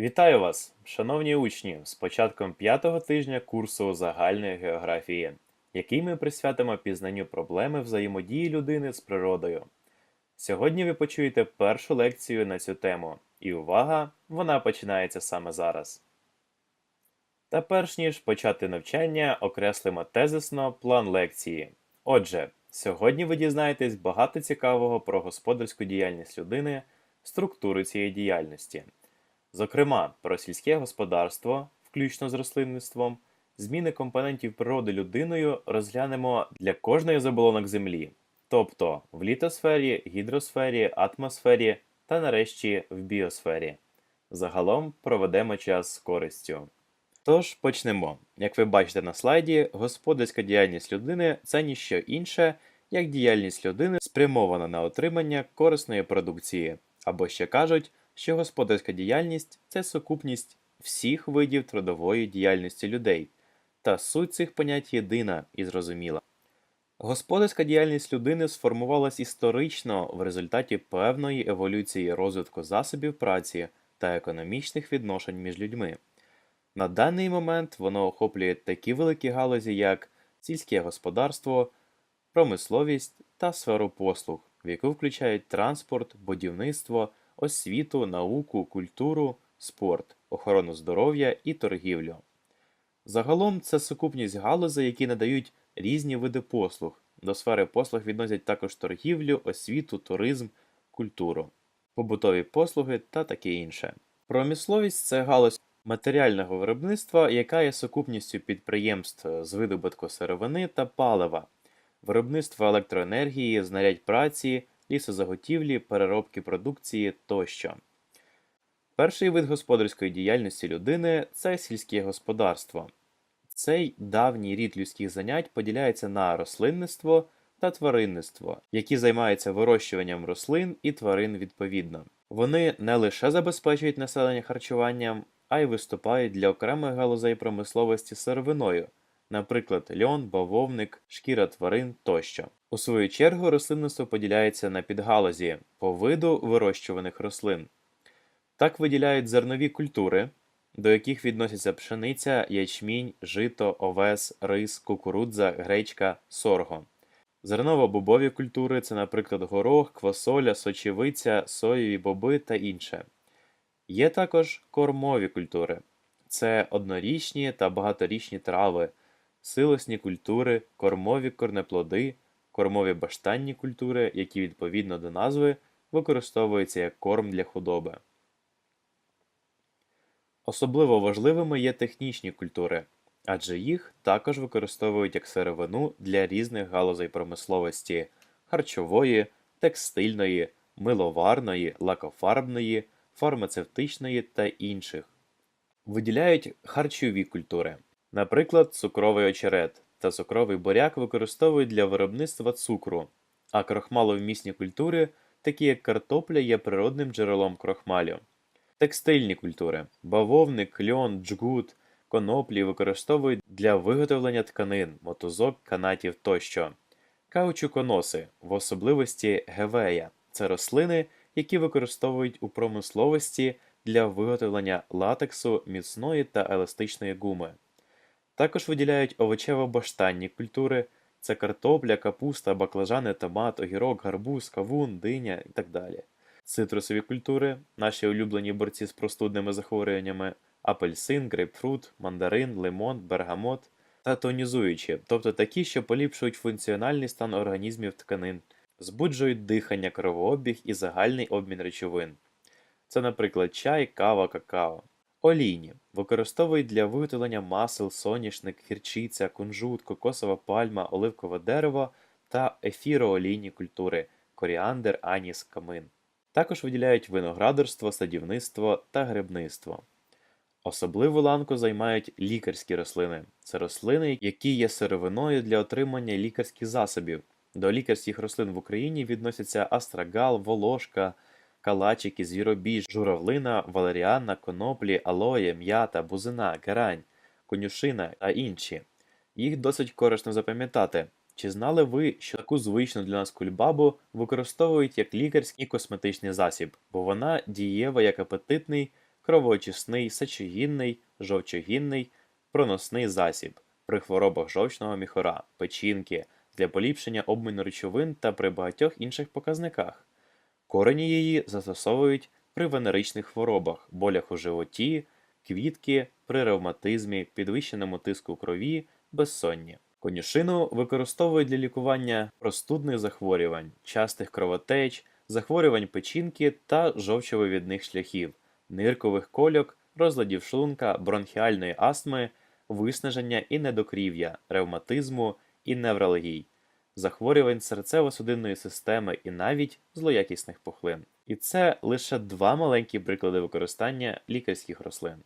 Вітаю вас, шановні учні, з початком п'ятого тижня курсу загальної географії, який ми присвятимо пізнанню проблеми взаємодії людини з природою. Сьогодні ви почуєте першу лекцію на цю тему, і увага, вона починається саме зараз. Та перш ніж почати навчання, окреслимо тезисно план лекції. Отже, сьогодні ви дізнаєтесь багато цікавого про господарську діяльність людини, структуру цієї діяльності. Зокрема, про сільське господарство, включно з рослинництвом, зміни компонентів природи людиною розглянемо для кожної з оболонок Землі, тобто в літосфері, гідросфері, атмосфері та нарешті в біосфері. Загалом проведемо час з користю. Тож почнемо. Як ви бачите на слайді, господарська діяльність людини це ніщо інше, як діяльність людини спрямована на отримання корисної продукції, або ще кажуть, що господарська діяльність це сукупність всіх видів трудової діяльності людей, та суть цих понять єдина і зрозуміла. Господарська діяльність людини сформувалась історично в результаті певної еволюції розвитку засобів праці та економічних відношень між людьми. На даний момент воно охоплює такі великі галузі, як сільське господарство, промисловість та сферу послуг, в яку включають транспорт, будівництво, освіту, науку, культуру, спорт, охорону здоров'я і торгівлю. Загалом це сукупність галузей, які надають різні види послуг. До сфери послуг відносять також торгівлю, освіту, туризм, культуру, побутові послуги та таке інше. Промисловість це галузь матеріального виробництва, яка є сукупністю підприємств з видобутку сировини та палива, виробництва електроенергії, знарядь праці, лісозаготівлі, переробки продукції тощо. Перший вид господарської діяльності людини це сільське господарство. Цей давній рід людських занять поділяється на рослинництво та тваринництво, які займаються вирощуванням рослин і тварин відповідно. Вони не лише забезпечують населення харчуванням, а й виступають для окремих галузей промисловості сировиною, наприклад, льон, бавовник, шкіра тварин тощо. У свою чергу рослинництво поділяється на підгалузі по виду вирощуваних рослин. Так виділяють зернові культури, до яких відносяться пшениця, ячмінь, жито, овес, рис, кукурудза, гречка, сорго. Зерново-бобові культури це, наприклад, горох, квасоля, сочевиця, соєві боби та інше. Є також кормові культури це однорічні та багаторічні трави, силосні культури, кормові корнеплоди, кормові баштанні культури, які відповідно до назви використовуються як корм для худоби. Особливо важливими є технічні культури, адже їх також використовують як сировину для різних галузей промисловості харчової, текстильної, миловарної, лакофарбної, фармацевтичної та інших. Виділяють харчові культури, наприклад, цукровий очерет та цукровий буряк використовують для виробництва цукру, а крохмаловмісні культури, такі як картопля, є природним джерелом крохмалю. Текстильні культури бавовник, льон, джгут, коноплі використовують для виготовлення тканин, мотузок, канатів тощо. Каучуконоси, в особливості гевея це рослини, які використовують у промисловості для виготовлення латексу, міцної та еластичної гуми. Також виділяють овочево-баштанні культури це картопля, капуста, баклажани, томат, огірок, гарбуз, кавун, диня і так далі. Цитрусові культури, наші улюблені борці з простудними захворюваннями, апельсин, грейпфрут, мандарин, лимон, бергамот та тонізуючі, тобто такі, що поліпшують функціональний стан організмів тканин, збуджують дихання, кровообіг і загальний обмін речовин. Це, наприклад, чай, кава, какао. Олійні використовують для виготовлення масел, соняшник, гірчиця, кунжут, кокосова пальма, оливкове дерево та ефіроолійні культури коріандр, аніс, камин. Також виділяють виноградарство, садівництво та грибництво. Особливу ланку займають лікарські рослини. Це рослини, які є сировиною для отримання лікарських засобів. До лікарських рослин в Україні відносяться астрагал, волошка, калачики, звіробій, журавлина, валеріана, коноплі, алоє, м'ята, бузина, герань, конюшина та інші. Їх досить корисно запам'ятати. Чи знали ви, що таку звичну для нас кульбабу використовують як лікарський косметичний засіб, бо вона дієва як апетитний кровоочисний, сечогінний, жовчогінний, проносний засіб при хворобах жовчного міхора, печінки, для поліпшення обміну речовин та при багатьох інших показниках. Корені її застосовують при венеричних хворобах, болях у животі, квітки, при ревматизмі, підвищеному тиску крові, безсонні. Конюшину використовують для лікування простудних захворювань, частих кровотеч, захворювань печінки та жовчовивідних шляхів, ниркових кольок, розладів шлунка, бронхіальної астми, виснаження і недокрів'я, ревматизму і невралгій, захворювань серцево-судинної системи і навіть злоякісних пухлин. І це лише два маленькі приклади використання лікарських рослин.